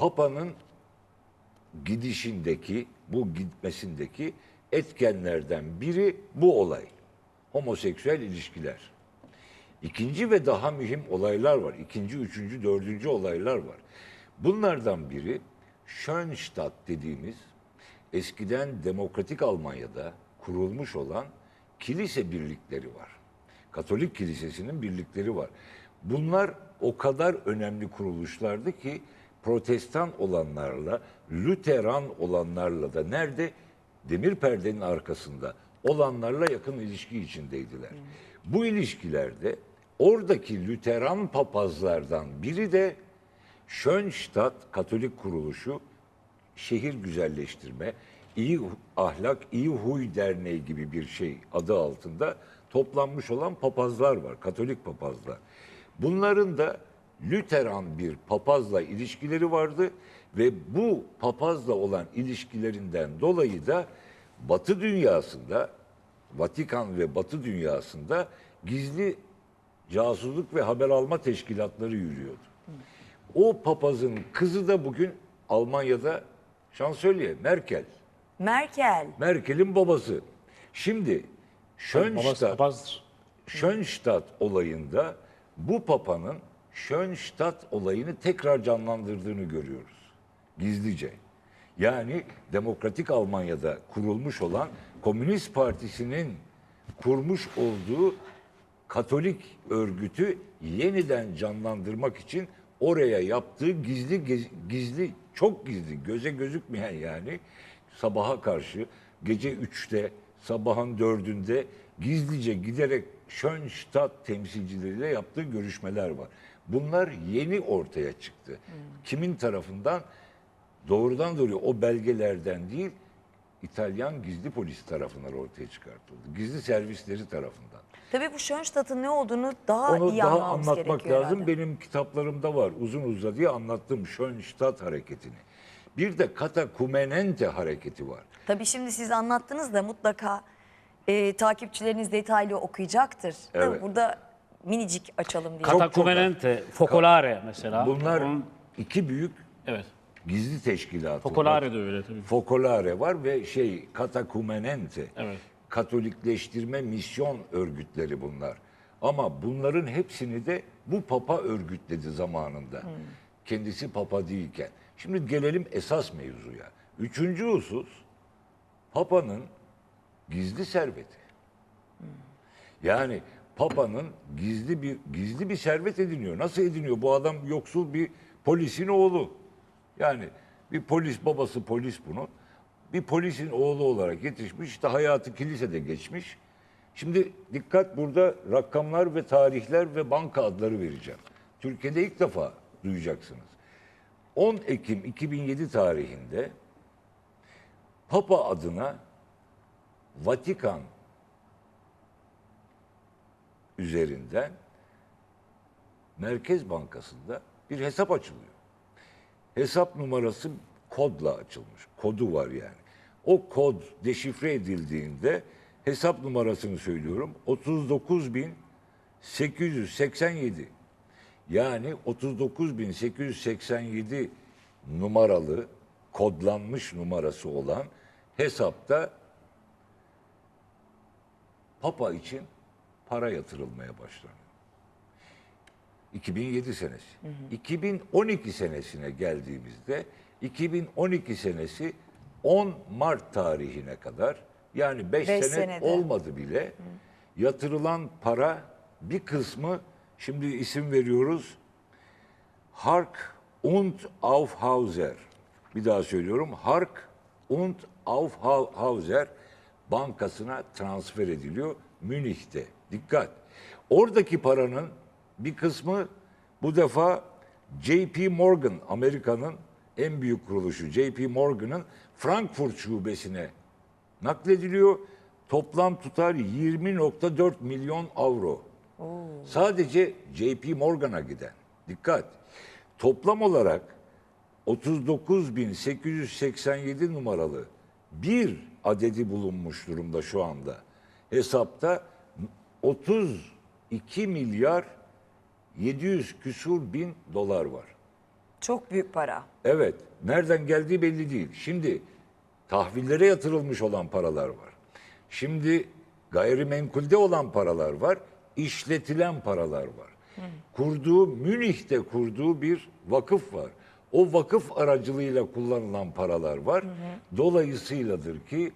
Papa'nın gidişindeki, bu gitmesindeki etkenlerden biri bu olay. Homoseksüel ilişkiler. İkinci ve daha mühim olaylar var. İkinci, üçüncü, dördüncü olaylar var. Bunlardan biri Schönstatt dediğimiz eskiden demokratik Almanya'da kurulmuş olan kilise birlikleri var. Katolik kilisesinin birlikleri var. Bunlar o kadar önemli kuruluşlardı ki protestan olanlarla, Lüteran olanlarla da nerede? Demir perdenin arkasında olanlarla yakın ilişki içindeydiler. Bu ilişkilerde oradaki Lüteran papazlardan biri de Schönstatt Katolik Kuruluşu şehir güzelleştirme, iyi ahlak, iyi huy derneği gibi bir şey adı altında toplanmış olan papazlar var, Katolik papazlar. Bunların da Lüteran bir papazla ilişkileri vardı ve bu papazla olan ilişkilerinden dolayı da Batı dünyasında, Vatikan ve Batı dünyasında gizli casusluk ve haber alma teşkilatları yürüyordu. O papazın kızı da bugün Almanya'da şansölye Merkel. Merkel. Merkel'in babası. Şimdi Schönstatt, papazdır. Schönstatt olayında bu papanın Schönstatt olayını tekrar canlandırdığını görüyoruz. Gizlice. Yani Demokratik Almanya'da kurulmuş olan Komünist Partisi'nin kurmuş olduğu Katolik örgütü yeniden canlandırmak için oraya yaptığı gizli gizli çok gizli göze gözükmeyen yani sabaha karşı gece 3'te sabahın 4'ünde gizlice giderek Schönstatt temsilcileriyle yaptığı görüşmeler var. Bunlar yeni ortaya çıktı. Kimin tarafından? Doğrudan doğruya o belgelerden değil İtalyan gizli polis tarafından ortaya çıkartıldı. Gizli servisleri tarafından. Tabii bu Schönstadt'ın ne olduğunu daha Onu iyi daha anlatmak lazım. herhalde. Benim kitaplarımda var. Uzun uzadıya anlattım Schönstatt hareketini. Bir de Katakumenente hareketi var. Tabii şimdi siz anlattınız da mutlaka e, takipçileriniz detaylı okuyacaktır. Tabii Evet. Burada minicik açalım diye. Çok- Katakumenente, Focolare mesela. Bunlar Onun- iki büyük evet. gizli teşkilatı. Focolare de öyle tabii. Focolare var ve şey Katakumenente. Evet. Katolikleştirme misyon örgütleri bunlar. Ama bunların hepsini de bu papa örgütledi zamanında. Kendisi papa değilken. Şimdi gelelim esas mevzuya. Üçüncü husus papanın gizli serveti. Yani papanın gizli bir gizli bir servet ediniyor. Nasıl ediniyor? Bu adam yoksul bir polisin oğlu. Yani bir polis babası polis bunun. Bir polisin oğlu olarak yetişmiş. İşte hayatı kilisede geçmiş. Şimdi dikkat burada rakamlar ve tarihler ve banka adları vereceğim. Türkiye'de ilk defa duyacaksınız. 10 Ekim 2007 tarihinde Papa adına Vatikan üzerinden Merkez Bankası'nda bir hesap açılıyor. Hesap numarası kodla açılmış. Kodu var yani. O kod deşifre edildiğinde hesap numarasını söylüyorum. 39.887. Yani 39.887 numaralı kodlanmış numarası olan hesapta Papa için para yatırılmaya başlanıyor. 2007 senesi. 2012 senesine geldiğimizde 2012 senesi 10 Mart tarihine kadar yani 5 Beş sene senede. olmadı bile yatırılan para bir kısmı şimdi isim veriyoruz Hark und Aufhauser. Bir daha söylüyorum. Hark und Aufhauser bankasına transfer ediliyor Münih'te. Dikkat. Oradaki paranın bir kısmı bu defa JP Morgan Amerika'nın en büyük kuruluşu JP Morgan'ın Frankfurt şubesine naklediliyor. Toplam tutar 20.4 milyon avro. Sadece JP Morgan'a giden. Dikkat. Toplam olarak 39.887 numaralı bir adedi bulunmuş durumda şu anda. Hesapta 32 milyar 700 küsur bin dolar var. Çok büyük para. Evet. Nereden geldiği belli değil. Şimdi tahvillere yatırılmış olan paralar var. Şimdi gayrimenkulde olan paralar var. işletilen paralar var. Kurduğu, Münih'te kurduğu bir vakıf var. O vakıf aracılığıyla kullanılan paralar var. Dolayısıyladır ki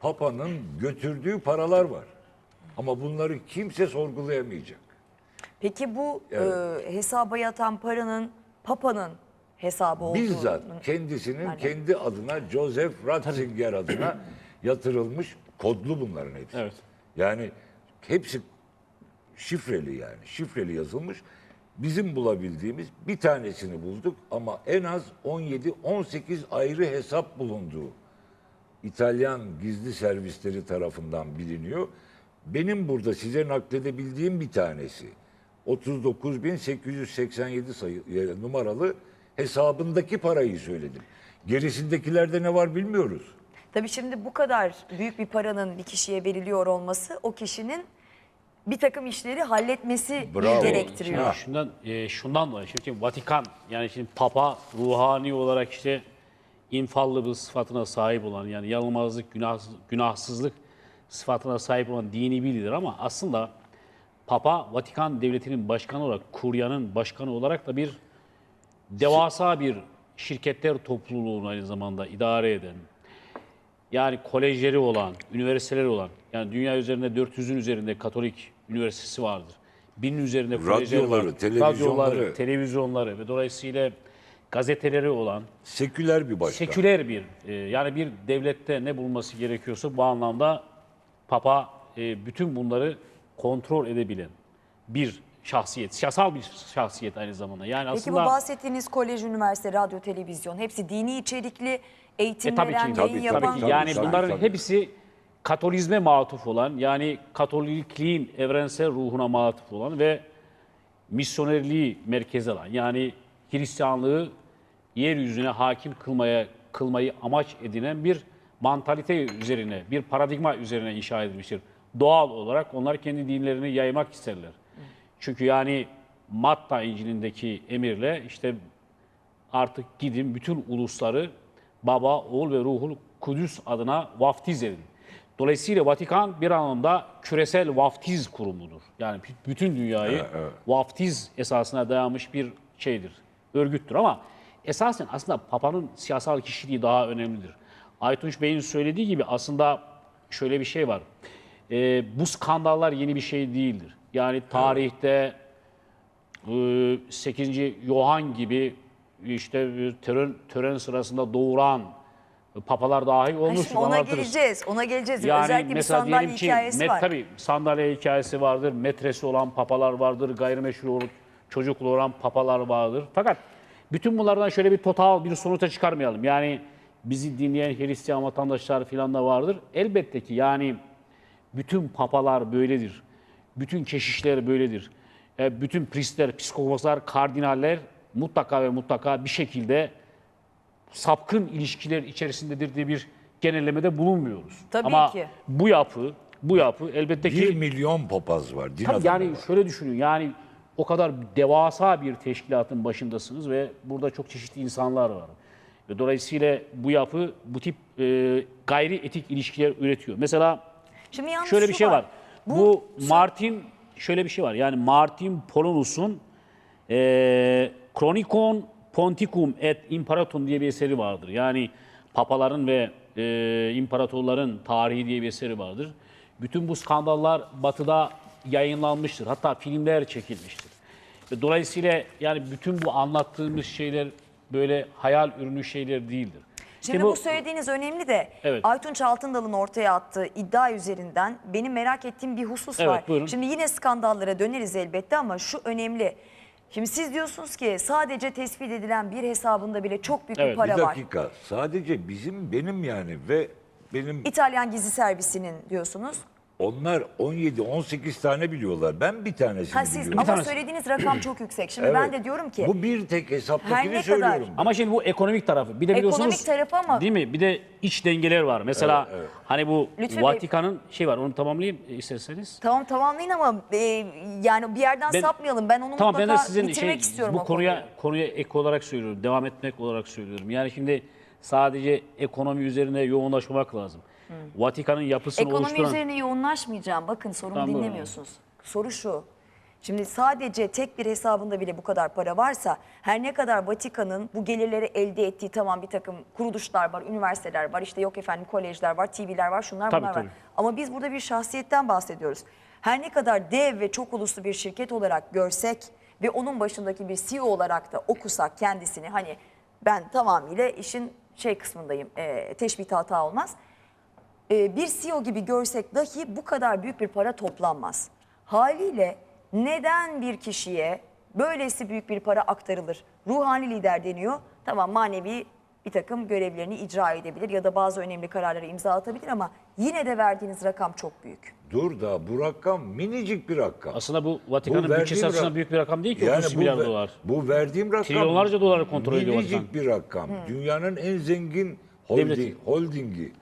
Papa'nın götürdüğü paralar var. Ama bunları kimse sorgulayamayacak. Peki bu e, hesaba yatan paranın Papa'nın hesabı olduğunu... Bizzat kendisinin Yani- kendi adına Joseph Ratzinger adına yatırılmış kodlu bunların hepsi. Evet. Yani hepsi şifreli yani şifreli yazılmış. Bizim bulabildiğimiz bir tanesini bulduk ama en az 17-18 ayrı hesap bulunduğu İtalyan gizli servisleri tarafından biliniyor. Benim burada size nakledebildiğim bir tanesi 39.887 sayı e, numaralı hesabındaki parayı söyledim. Gerisindekilerde ne var bilmiyoruz. Tabii şimdi bu kadar büyük bir paranın bir kişiye veriliyor olması o kişinin bir takım işleri halletmesi Bravo. gerektiriyor. Şimdi şundan, e, şundan dolayı şimdi Vatikan yani şimdi Papa ruhani olarak işte infallible sıfatına sahip olan yani yanılmazlık, günahsız, günahsızlık sıfatına sahip olan dini bir lider ama aslında Papa Vatikan devletinin başkanı olarak, kuryanın başkanı olarak da bir devasa bir şirketler topluluğunu aynı zamanda idare eden, yani kolejleri olan, üniversiteleri olan, yani dünya üzerinde 400'ün üzerinde Katolik üniversitesi vardır. Binin üzerinde kolejleri Radyoları, var. televizyonları. Radyoları, televizyonları ve dolayısıyla gazeteleri olan Seküler bir başkan. seküler bir, e, yani bir devlette ne bulması gerekiyorsa bu anlamda Papa e, bütün bunları kontrol edebilen bir şahsiyet, siyasal bir şahsiyet aynı zamanda. Yani Peki aslında bu bahsettiğiniz kolej, üniversite, radyo, televizyon hepsi dini içerikli eğitim E, tabii veren, ki, yayın tabii, yapan. Tabii Tabii, yani tabii, bunların tabii. hepsi Katolizme matuf olan yani Katolikliğin evrensel ruhuna matuf olan ve misyonerliği merkeze alan yani Hristiyanlığı yeryüzüne hakim kılmaya kılmayı amaç edinen bir mantalite üzerine, bir paradigma üzerine inşa edilmiştir. Doğal olarak onlar kendi dinlerini yaymak isterler. Çünkü yani Matta İncil'indeki emirle işte artık gidin bütün ulusları Baba, Oğul ve Ruhul Kudüs adına vaftiz edin. Dolayısıyla Vatikan bir anlamda küresel vaftiz kurumudur. Yani bütün dünyayı vaftiz esasına dayanmış bir şeydir, örgüttür. Ama esasen aslında Papa'nın siyasal kişiliği daha önemlidir. Aytunç Bey'in söylediği gibi aslında şöyle bir şey var. Ee, bu skandallar yeni bir şey değildir. Yani tarihte e, 8. Yohan gibi işte e, tören, tören sırasında doğuran papalar dahi Ha, olmuş. şimdi ona geleceğiz, ona geleceğiz. Özellikle bir sandalye hikayesi met- var. Tabii sandalye hikayesi vardır, metresi olan papalar vardır, gayrimeşru olup çocuklu olan papalar vardır. Fakat bütün bunlardan şöyle bir total bir sonuca çıkarmayalım. Yani bizi dinleyen Hristiyan vatandaşlar filan da vardır. Elbette ki yani bütün papalar böyledir. Bütün keşişler böyledir. E, bütün priestler, psikoposlar, kardinaller mutlaka ve mutlaka bir şekilde sapkın ilişkiler içerisindedir diye bir genellemede bulunmuyoruz. Tabii Ama ki. bu yapı, bu yapı elbette ki 1 milyon papaz var. Din Tabii yani var. şöyle düşünün yani o kadar devasa bir teşkilatın başındasınız ve burada çok çeşitli insanlar var. Ve dolayısıyla bu yapı bu tip e, gayri etik ilişkiler üretiyor. Mesela Şimdi şöyle bir şey var. Bu, Bu, Martin şöyle bir şey var. Yani Martin Polonus'un e, Chronicon Ponticum et Imperatum diye bir eseri vardır. Yani papaların ve e, imparatorların tarihi diye bir eseri vardır. Bütün bu skandallar batıda yayınlanmıştır. Hatta filmler çekilmiştir. Ve Dolayısıyla yani bütün bu anlattığımız şeyler böyle hayal ürünü şeyler değildir. Şimdi İşte bu, söylediğiniz önemli de Evet. Aytunç Altındal'ın ortaya attığı iddia üzerinden benim merak ettiğim bir husus Evet, var. buyurun. Şimdi yine skandallara döneriz elbette ama şu önemli. Şimdi siz diyorsunuz ki sadece tespit edilen bir hesabında bile çok büyük bir Evet, bir para Bir var. dakika. Sadece bizim benim yani ve benim İtalyan gizli servisinin diyorsunuz. Onlar 17-18 tane biliyorlar. Ben bir tanesini Ha siz biliyorum. ama tanesi. söylediğiniz rakam çok yüksek. Şimdi ben Evet. de diyorum ki Bu bir tek Her ne hesaptakini kadar- söylüyorum. Ama şimdi bu ekonomik tarafı. Bir de Ekonomik biliyorsunuz tarafı ama- değil mi? Bir de iç dengeler var. Mesela Evet, evet. hani bu Lütfü Bey- Vatikan'ın şey var. Onu tamamlayayım isterseniz. tamam tamamlayın ama e, yani bir yerden Ben- sapmayalım. Ben onu Tamam ben mutlaka de sizin bitirmek şey, istiyorum bu o konuya konuyu. konuya ek olarak söylüyorum. Devam etmek olarak söylüyorum. Yani şimdi sadece ekonomi üzerine yoğunlaşmamak lazım. Vatikan'ın yapısını Ekonomi oluşturan üzerine yoğunlaşmayacağım. Bakın sorumu Tamam, buyurun. dinlemiyorsunuz. Soru şu. Şimdi sadece tek bir hesabında bile bu kadar para varsa her ne kadar Vatikan'ın bu gelirleri elde ettiği tamam bir takım kuruluşlar var, üniversiteler var, işte yok efendim kolejler var, TV'ler var, şunlar Tabii, bunlar var. tabii. Ama biz burada bir şahsiyetten bahsediyoruz. Her ne kadar dev ve çok uluslu bir şirket olarak görsek ve onun başındaki bir CEO olarak da okusak kendisini hani ben tamamıyla işin şey kısmındayım, e, teşbih hata olmaz e, bir CEO gibi görsek dahi bu kadar büyük bir para toplanmaz. Haliyle neden bir kişiye böylesi büyük bir para aktarılır? Ruhani lider deniyor. Tamam manevi bir takım görevlerini icra edebilir ya da bazı önemli kararlara imza atabilir ama yine de verdiğiniz rakam çok büyük. Dur da bu rakam minicik bir rakam. aslında bu Vatikan'ın bütçesi açısından büyük bir rakam değil ki 30 milyar dolar. Bu verdiğim rakam Trilyonlarca doları kontrol ediyor minicik Vatikan. bir rakam. Dünyanın en zengin holding, Devleti. holdingi.